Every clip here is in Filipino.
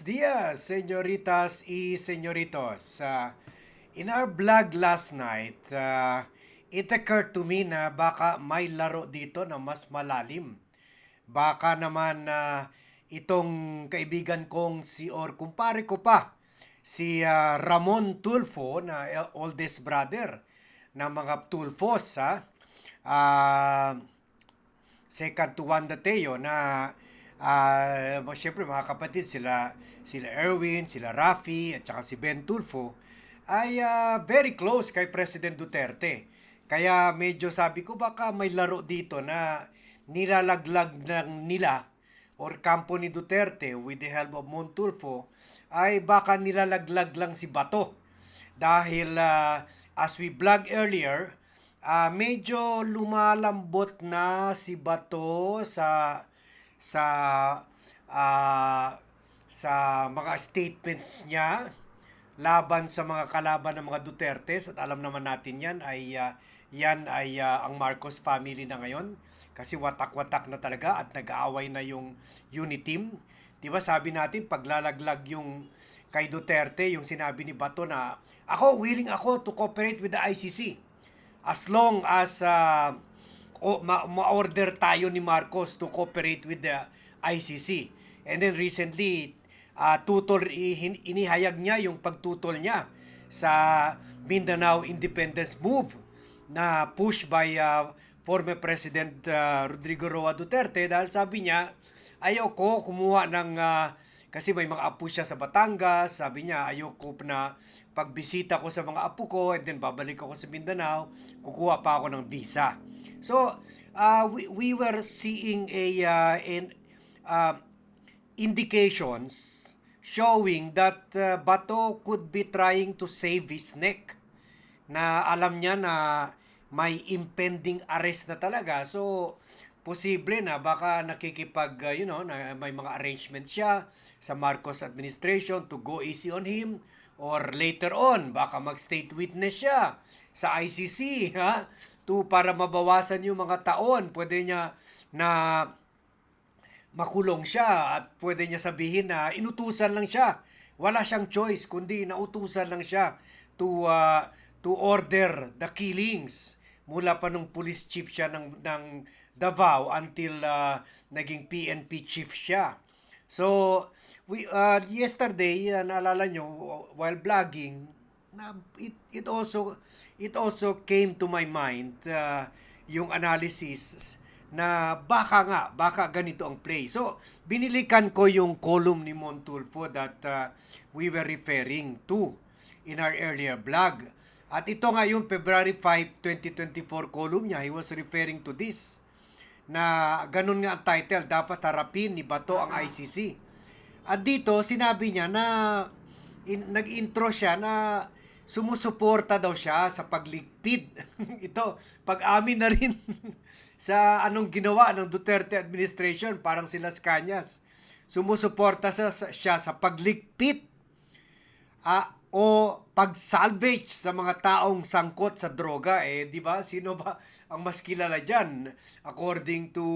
Buenos señoritas y señoritos. Uh, in our vlog last night, uh, it occurred to me na baka may laro dito na mas malalim. Baka naman uh, itong kaibigan kong si or kumpare ko pa, si uh, Ramon Tulfo na oldest brother ng mga Tulfos, ha? Uh, second to Wanda Teo na uh, syempre mga kapatid sila sila Erwin, sila Rafi at saka si Ben Tulfo ay uh, very close kay President Duterte. Kaya medyo sabi ko baka may laro dito na nilalaglag ng nila or kampo ni Duterte with the help of Montulfo ay baka nilalaglag lang si Bato. Dahil uh, as we vlog earlier, uh, medyo lumalambot na si Bato sa sa uh, sa mga statements niya laban sa mga kalaban ng mga Duterte at alam naman natin yan ay uh, yan ay uh, ang Marcos family na ngayon kasi watak-watak na talaga at nag-aaway na yung unit team. 'Di ba sabi natin paglalaglag yung kay Duterte yung sinabi ni Bato na ako willing ako to cooperate with the ICC as long as uh, o ma- ma-order tayo ni Marcos to cooperate with the ICC. And then recently, uh, tutol inihayag niya yung pagtutol niya sa Mindanao Independence Move na push by uh, former President uh, Rodrigo Roa Duterte dahil sabi niya ayoko kumuha ng uh, kasi may mga apo siya sa Batangas, sabi niya ayoko na pagbisita ko sa mga apo ko and then babalik ako sa Mindanao, kukuha pa ako ng visa. So, uh, we, we were seeing a uh, in, uh, indications showing that uh, Bato could be trying to save his neck. Na alam niya na may impending arrest na talaga. So, posible na baka nakikipag, uh, you know, na may mga arrangements siya sa Marcos administration to go easy on him or later on, baka mag-state witness siya sa ICC, ha? To para mabawasan yung mga taon, pwede niya na makulong siya at pwede niya sabihin na inutusan lang siya. Wala siyang choice kundi nautusan lang siya to uh, to order the killings mula pa nung police chief siya ng ng Davao until uh, naging PNP chief siya. So, we uh, yesterday, uh, naalala nyo, while vlogging, na it, it also it also came to my mind uh, yung analysis na baka nga, baka ganito ang play. So, binilikan ko yung column ni Montulfo that uh, we were referring to in our earlier vlog. At ito nga yung February 5, 2024 column niya, he was referring to this na ganun nga ang title, dapat harapin ni Bato ang ICC. At dito, sinabi niya na in, nag-intro siya na sumusuporta daw siya sa pagligpid. Ito, pag-amin na rin sa anong ginawa ng Duterte administration, parang sila Kanyas. Sumusuporta sa, siya sa pagligpit ah, o pag-salvage sa mga taong sangkot sa droga. Eh, di ba? Sino ba ang mas kilala dyan? According to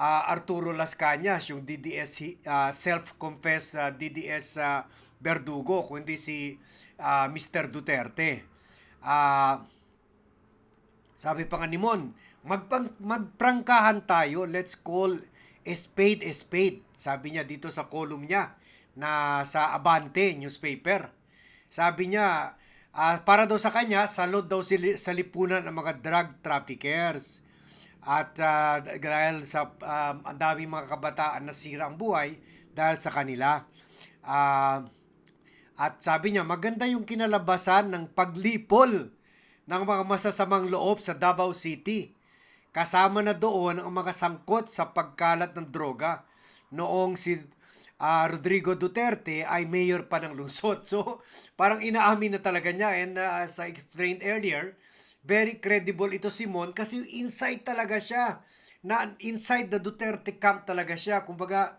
uh, Arturo Las Cañas, yung DDS, uh, self-confessed uh, DDS uh, Verdugo, kundi si uh, Mr. Duterte. Uh, sabi pa nga ni Mon, magpang, magprangkahan tayo, let's call a spade a spade. Sabi niya dito sa column niya na sa Abante newspaper. Sabi niya, uh, para daw sa kanya, salot daw sili, sa lipunan ng mga drug traffickers. At uh, dahil sa um, ang daming mga kabataan na sira ang buhay dahil sa kanila. Uh, at sabi niya, maganda yung kinalabasan ng paglipol ng mga masasamang loob sa Davao City. Kasama na doon ang mga sangkot sa pagkalat ng droga noong si uh, Rodrigo Duterte ay mayor pa ng lungsod. So, parang inaamin na talaga niya and uh, as I explained earlier, very credible ito si Mon kasi inside talaga siya. Na inside the Duterte camp talaga siya. Kumbaga,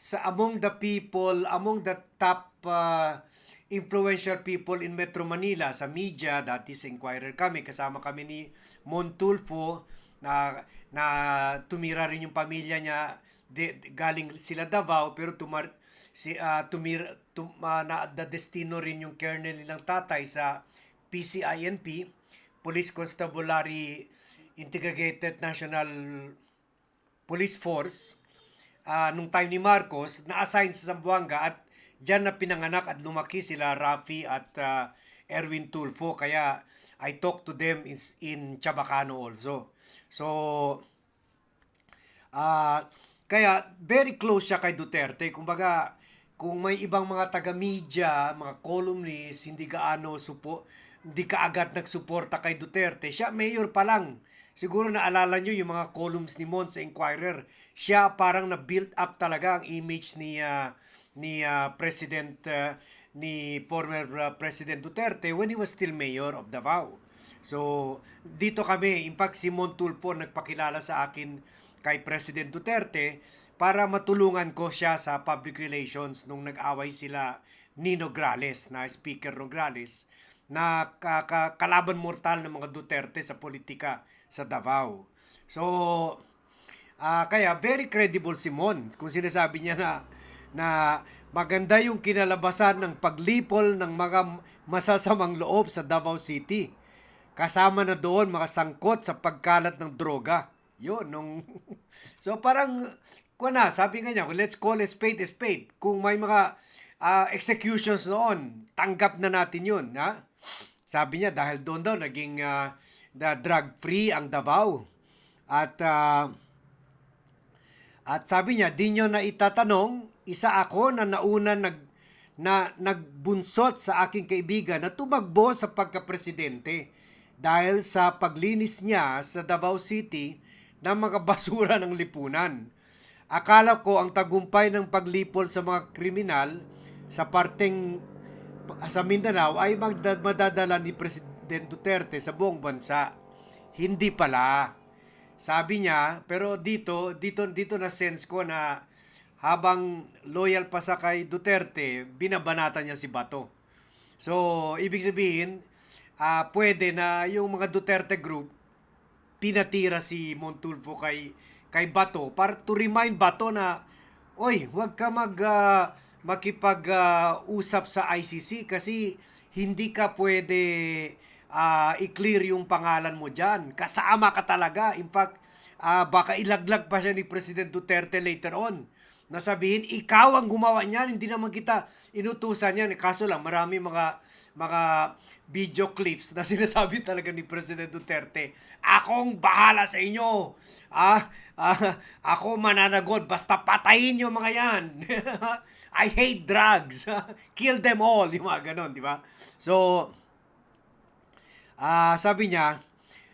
sa among the people, among the top uh, influential people in Metro Manila sa media, dati sa Inquirer kami, kasama kami ni Montulfo na na tumira rin yung pamilya niya. De, galing sila Davao pero tumar si ah, tumira tum, ah, na the destino rin yung kernel nilang tatay sa PCINP Police Constabulary Integrated National Police Force. Ah, nung time ni Marcos na-assign sa Zamboanga at diyan na pinanganak at lumaki sila Rafi at ah, Erwin Tulfo. Kaya I talked to them in, in Chabacano also. So ah kaya very close siya kay Duterte. Kumbaga kung may ibang mga taga-media, mga columnists, hindi gaano supo, hindi kaagad nagsuporta kay Duterte. Siya mayor pa lang. Siguro naalala nyo yung mga columns ni Mon sa Inquirer. Siya parang na-build up talaga ang image ni ah, ni ah, President ah, ni former ah, President Duterte when he was still mayor of Davao. So, dito kami, in fact si Mon Tulfo nagpakilala sa akin kay President Duterte para matulungan ko siya sa public relations nung nag-away sila ni Nograles na Speaker Nograles na ka- ka- kalaban mortal ng mga Duterte sa politika sa Davao. So, ah kaya very credible si Mon kung sinasabi niya na na maganda yung kinalabasan ng paglipol ng mga masasamang loob sa Davao City. Kasama na doon mga sangkot sa pagkalat ng droga. Yun, nung... so parang, kuha na, sabi nga niya, let's call a spade a spade. Kung may mga ah, executions noon, tanggap na natin yun. Ha? Sabi niya, dahil doon daw, naging the drug-free ang Davao. At ah, at sabi niya, di nyo na itatanong, isa ako na nauna nag, na nagbunsot sa aking kaibigan na tumakbo sa pagkapresidente dahil sa paglinis niya sa Davao City ng mga basura ng lipunan. Akala ko ang tagumpay ng paglipol sa mga kriminal sa parteng sa Mindanao ay magda- madadala ni President Duterte sa buong bansa. Hindi pala. Sabi niya, pero dito, dito, dito na sense ko na habang loyal pa sa kay Duterte, binabanatan niya si Bato. So, ibig sabihin, ah pwede na yung mga Duterte group, pinatira si Montulfo kay, kay Bato para to remind Bato na, oy, huwag ka mag, ah, makipag-usap sa ICC kasi hindi ka pwede ah, i-clear yung pangalan mo dyan. Kasama ka talaga. In fact, ah, baka ilaglag pa siya ni President Duterte later on. Nasabihin, ikaw ang gumawa niyan, hindi naman kita inutusan yan. Kaso lang, marami mga mga video clips na sinasabi talaga ni President Duterte, akong bahala sa inyo. Ah, ah, ako mananagot, basta patayin yung mga yan. I hate drugs. Kill them all. Yung mga ganon, di ba? So, Ah, sabi niya,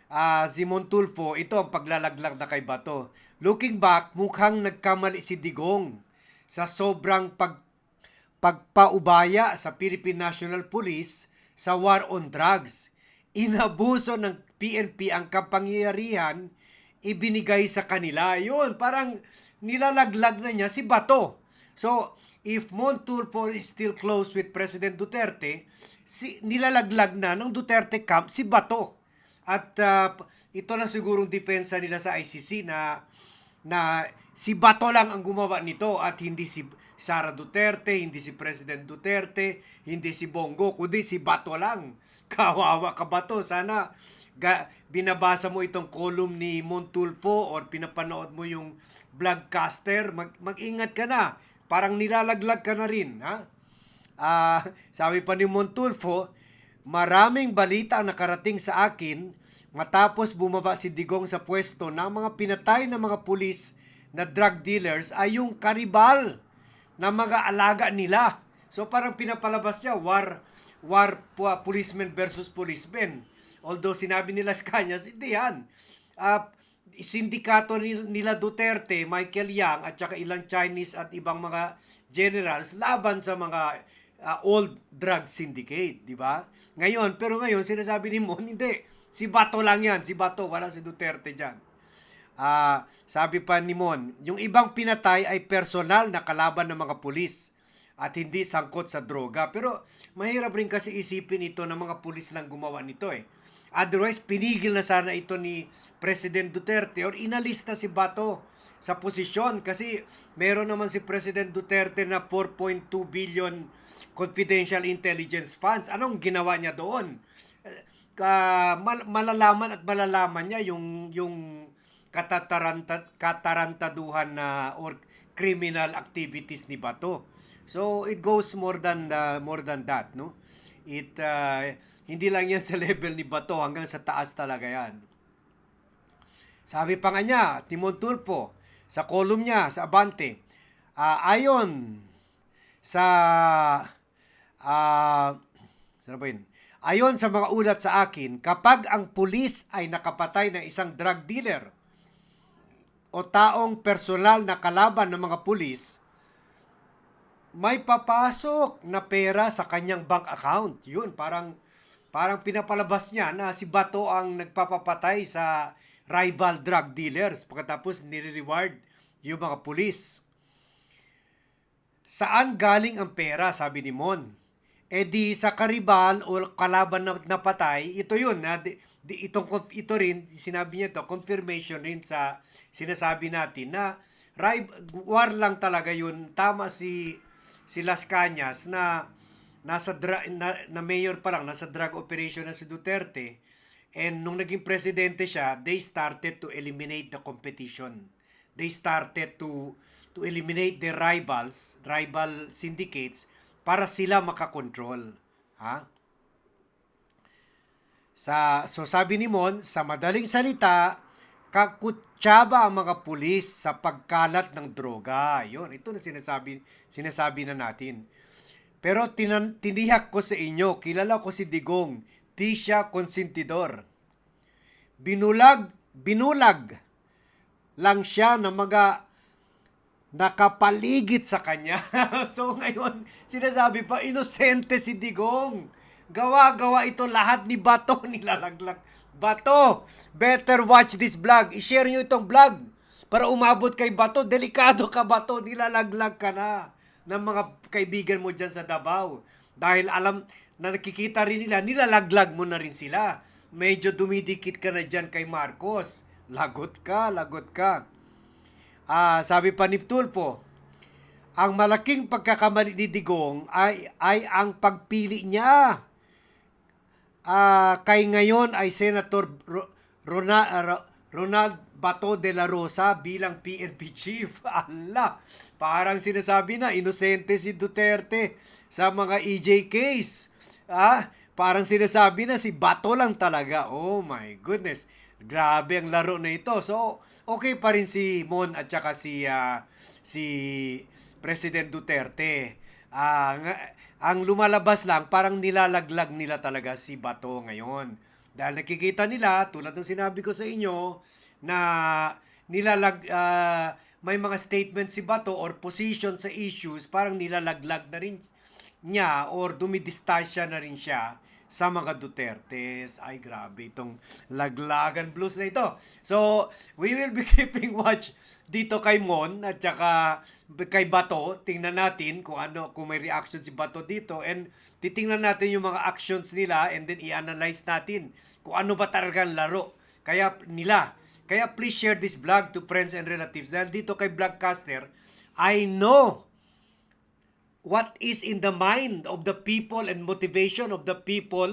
ah, si Montulfo, ito ang paglalaglag na kay Bato. Looking back, mukhang nagkamali si Digong sa sobrang pag pagpaubaya sa Philippine National Police sa war on drugs. Inabuso ng PNP ang kapangyarihan ibinigay sa kanila. Yun, parang nilalaglag na niya si Bato. So, if Montulfo is still close with President Duterte, si, nilalaglag na ng Duterte camp si Bato. At ah, ito na sigurong depensa nila sa ICC na na si Bato lang ang gumawa nito at hindi si Sara Duterte, hindi si President Duterte, hindi si Bongo, kundi si Bato lang. Kawawa ka Bato, sana ga, binabasa mo itong column ni Montulfo or pinapanood mo yung vlogcaster, mag, mag-ingat ka na. Parang nilalaglag ka na rin, ha? Ah, sabi pa ni Montulfo, maraming balita nakarating sa akin matapos bumaba si Digong sa pwesto ng mga pinatay ng mga pulis na drug dealers ay yung karibal na mga alaga nila. So parang pinapalabas niya war war po, policemen versus policemen. Although sinabi nila kanya, hindi yan. Ah, sindikato ni- nila Duterte, Michael Yang at saka ilang Chinese at ibang mga generals laban sa mga ah, old drug syndicate, di ba? Ngayon, pero ngayon sinasabi ni Mon, hindi. Si Bato lang yan, si Bato, wala si Duterte diyan. Ah, sabi pa ni Mon, yung ibang pinatay ay personal na kalaban ng mga pulis at hindi sangkot sa droga. Pero mahirap rin kasi isipin ito na mga pulis lang gumawa nito eh. Otherwise, pinigil na sana ito ni President Duterte or inalis na si Bato sa posisyon kasi meron naman si President Duterte na 4.2 billion confidential intelligence funds. Anong ginawa niya doon? Ka, mal- malalaman at malalaman niya yung yung katataranta, katarantaduhan na or criminal activities ni Bato. So it goes more than the, more than that, no? It uh, hindi lang yan sa level ni Bato hanggang sa taas talaga yan. Sabi pa nga niya, Timon Tulfo, sa column niya, sa Abante, ah, ayon sa ah saan ba yun? Ayon sa mga ulat sa akin, kapag ang pulis ay nakapatay ng isang drug dealer o taong personal na kalaban ng mga pulis, may papasok na pera sa kanyang bank account. Yun, parang parang pinapalabas niya na si Bato ang nagpapapatay sa rival drug dealers pagkatapos nire-reward yung mga pulis. Saan galing ang pera, sabi ni Mon? E di sa karibal o kalaban na napatay, ito yun. Na, di, di, itong, ito rin, sinabi niya to, confirmation rin sa sinasabi natin na ri- war lang talaga yun. Tama si, si Las Cañas na nasa dra- na, na mayor pa lang, nasa drug operation na si Duterte. And nung naging presidente siya, they started to eliminate the competition. They started to to eliminate the rivals, rival syndicates para sila makakontrol. Ha? Sa so sabi ni Mon, sa madaling salita, kakutsaba ang mga pulis sa pagkalat ng droga. Yun, ito na sinasabi sinasabi na natin. Pero tinan, tiniyak ko sa inyo, kilala ko si Digong, di siya konsentidor. Binulag, binulag lang siya ng mga nakapaligid sa kanya. so ngayon, sinasabi pa, inosente si Digong. Gawa-gawa ito lahat ni Bato nilalaglag. Bato, better watch this vlog. I-share nyo itong vlog para umabot kay Bato. Delikado ka Bato, nilalaglag ka na ng mga kaibigan mo dyan sa Davao. Dahil alam na nakikita rin nila, nilalaglag mo na rin sila. Medyo dumidikit ka na dyan kay Marcos. Lagot ka, lagot ka. Ah, sabi pa ni Tulfo, ang malaking pagkakamali ni Digong ay ay ang pagpili niya. Ah, kay ngayon ay Senator Ro- Rona- Ro- Ronald Bato de la Rosa bilang PNP chief. Allah, parang sinasabi na inosente si Duterte sa mga EJ case. Ah, parang sinasabi na si Bato lang talaga. Oh my goodness. Grabe ang laro na ito. So, okay pa rin si Mon at saka si ah, si President Duterte. Ah, nga- ang lumalabas lang parang nilalaglag nila talaga si Bato ngayon. Dahil nakikita nila tulad ng sinabi ko sa inyo na nilalag ah, may mga statements si Bato or position sa issues parang nilalaglag na rin niya or dumidistansya na rin siya sa mga Dutertes. Ay, grabe itong laglagan blues na ito. So, we will be keeping watch dito kay Mon at saka kay Bato. Tingnan natin kung ano, kung may reaction si Bato dito and titingnan natin yung mga actions nila and then i-analyze natin kung ano ba talaga ang laro. Kaya nila. Kaya please share this vlog to friends and relatives. Dahil dito kay Vlogcaster, I know what is in the mind of the people and motivation of the people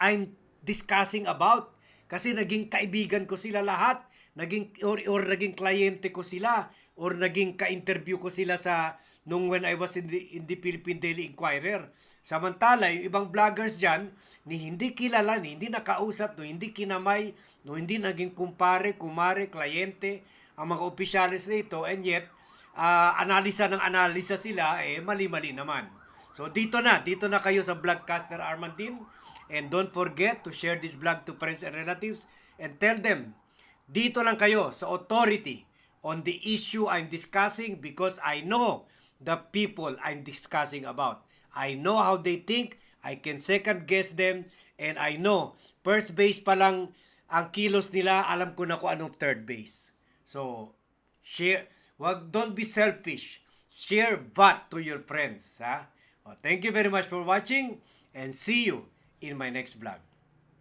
I'm discussing about. Kasi naging kaibigan ko sila lahat. Naging, or, or naging kliyente ko sila. Or naging ka-interview ko sila sa nung when I was in the, in the Philippine Daily Inquirer. Samantala, yung ibang vloggers dyan, ni hindi kilala, ni hindi nakausap, no hindi kinamay, no hindi naging kumpare, kumare, kliyente, ang mga opisyalis nito, and yet, ah, analisa ng analisa sila, eh, mali-mali naman. So, dito na. Dito na kayo sa Vlogcaster Armandin. And don't forget to share this vlog to friends and relatives and tell them, dito lang kayo sa authority on the issue I'm discussing because I know the people I'm discussing about. I know how they think, I can second guess them, and I know first base pa lang ang kilos nila, alam ko na kung anong third base. So, share, wag don't be selfish. Share VAT to your friends, ha? Oh, thank you very much for watching and see you in my next vlog.